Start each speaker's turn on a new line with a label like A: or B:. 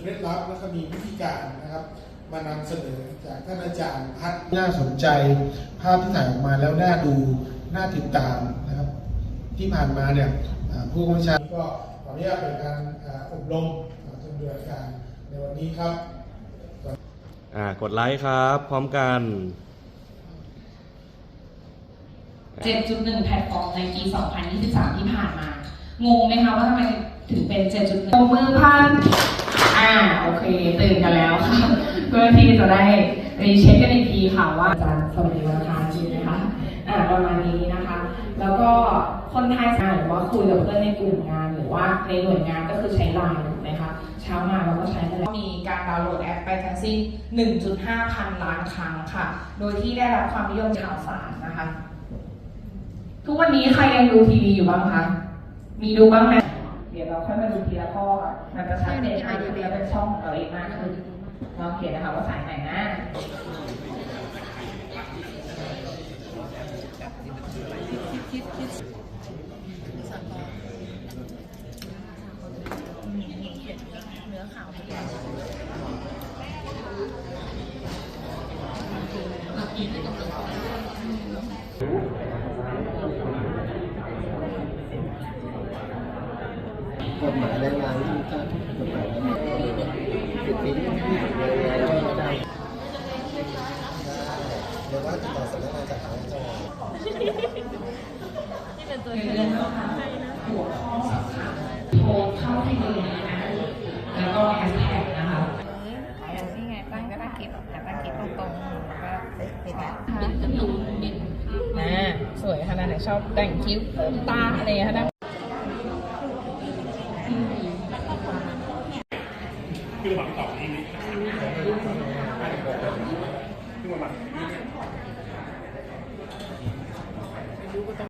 A: เคล็ดลับแล้วก็มีวิธีการนะครับ มานำเสนอจากท่านอาจารย์พัฒน์น่าสนใจ ภาพที่ถ่ายออกมาแล้วน่าดูน่าติดตามนะครับ ที่ผ่านมาเนี่ยอ่าผู้กำกับการก็ขออนุญาตเป็นการอ่าอบรมอ่าจำเดือนการในวันนี้ครับ
B: อ่ากดไลค์ครับ พร้อมกัน
C: 7.1 แพลตฟอร์มในปี 2023 ที่ผ่านมา งงไหมคะว่าทำไมถึงเป็น 7.1ตบมือพันอ่า โอเคตื่นกันแล้วค่ะ เพื่อที่จะได้รีเช็คกันอีกทีค่ะว่าอาจารย์สวัสดีวันอังคารจริงไหมคะอ่าประมาณนี้นะคะ แล้วก็คนไทยสาหรือว่าคุยกับเพื่อนในกลุ่มงาน หรือว่าในหน่วยงานก็คือใช้ไลน์ถูกไหมคะเช้ามาเราก็ใช้กันแล้วมีการดาวน์โหลดแอปไปทั้งสิ้น 1.5 พันล้านครั้งค่ะ โดยที่ได้รับความนิยมข่าวสารนะคะ ทุกวันนี้ใครยังดูทีวีอยู่บ้างคะมีดูบ้างไหม ดี๋ยวเราค่อยมาดูทีละข้อค่ะมันจะชัดเจนมากขึ้นและเป็นช่องของเราเองมากขึ้นลองเขียนนะคะว่าสายไหนนะ
D: กฎหมายแรงงานที่ถ้ากฎหมายแรงงานสิที่ที่แรงงานไม่ได้เดี๋ยวว่าติดต่อสำนักงานจัดหางจังหวัด
C: ในเรื่องนะคะหัวข้อสำคัญโพสเข้าให้ดูนะคะแล้วก็แฮชแท็กนะคะ
E: อย่างนี่ไงตั้งก็ตั้งคลิปแต่ตั้งคลิปตรงๆแล้วก็ติดแล้ว
C: อ่าสวยขนาดไหนชอบแต่งคิ้วเพิ่มตาอะไรขนาด อย่างเงี้ยค่ะ
A: ค